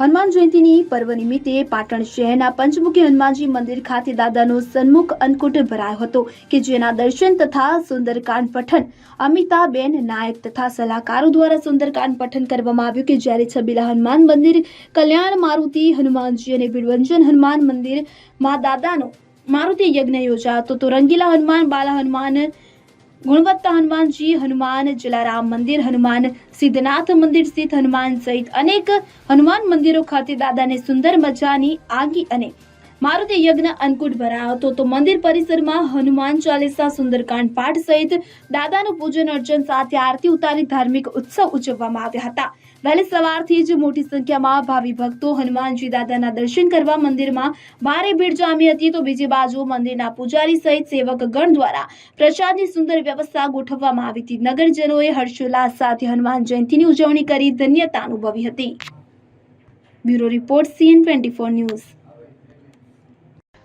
હનુમાન જયંતિની પર્વ નિમિત્તે પાટણ શહેરના પંચમુખી હનુમાનજી મંદિર ખાતે દાદાનો સન્મુખ અન્નકૂટ ભરાયો હતો કે જેના દર્શન તથા સુંદરકાંડ પઠન અમિતાબેન નાયક તથા સલાહકારો દ્વારા સુંદરકાંડ પઠન કરવામાં આવ્યું કે જ્યારે છબીલા હનુમાન મંદિર, કલ્યાણ મારુતિ હનુમાનજી અને બિડવંજન હનુમાન મંદિરમાં દાદાનો મારુતિ યજ્ઞ યોજાયો હતો, તો રંગીલા હનુમાન, બાલા હનુમાન ગુણવત્તા હનુમાનજી, હનુમાન, જલારામ મંદિર, હનુમાન સિદ્ધનાથ મંદિર સ્થિત હનુમાન સહિત અનેક હનુમાન મંદિરો ખાતે દાદાને સુંદર મજાની આગી અને મારુતિ યજ્ઞ અન્નકૂટ ભરાયો હતો, તો મંદિર પરિસરમાં હનુમાન ચાલીસા, સુંદરકાંડ પાઠ સહિત દાદાનું પૂજન અર્ચન સાથે આરતી ઉતારી ધાર્મિક ઉત્સવ ઉજવવામાં આવ્યા હતા. વહેલી સવારથી જ મોટી સંખ્યામાં ભાવિ ભક્તો હનુમાનજી દાદાના દર્શન કરવા મંદિરમાં ભારે ભીડ જામી હતી, તો બીજી બાજુ મંદિરના પૂજારી સહિત સેવક ગણ દ્વારા પ્રસાદની સુંદર વ્યવસ્થા ગોઠવવામાં આવી હતી. નગરજનોએ હર્ષોલ્લાસ સાથે હનુમાન જયંતિની ઉજવણી કરી ધન્યતા અનુભવી હતી. Bureau report, CN twenty news.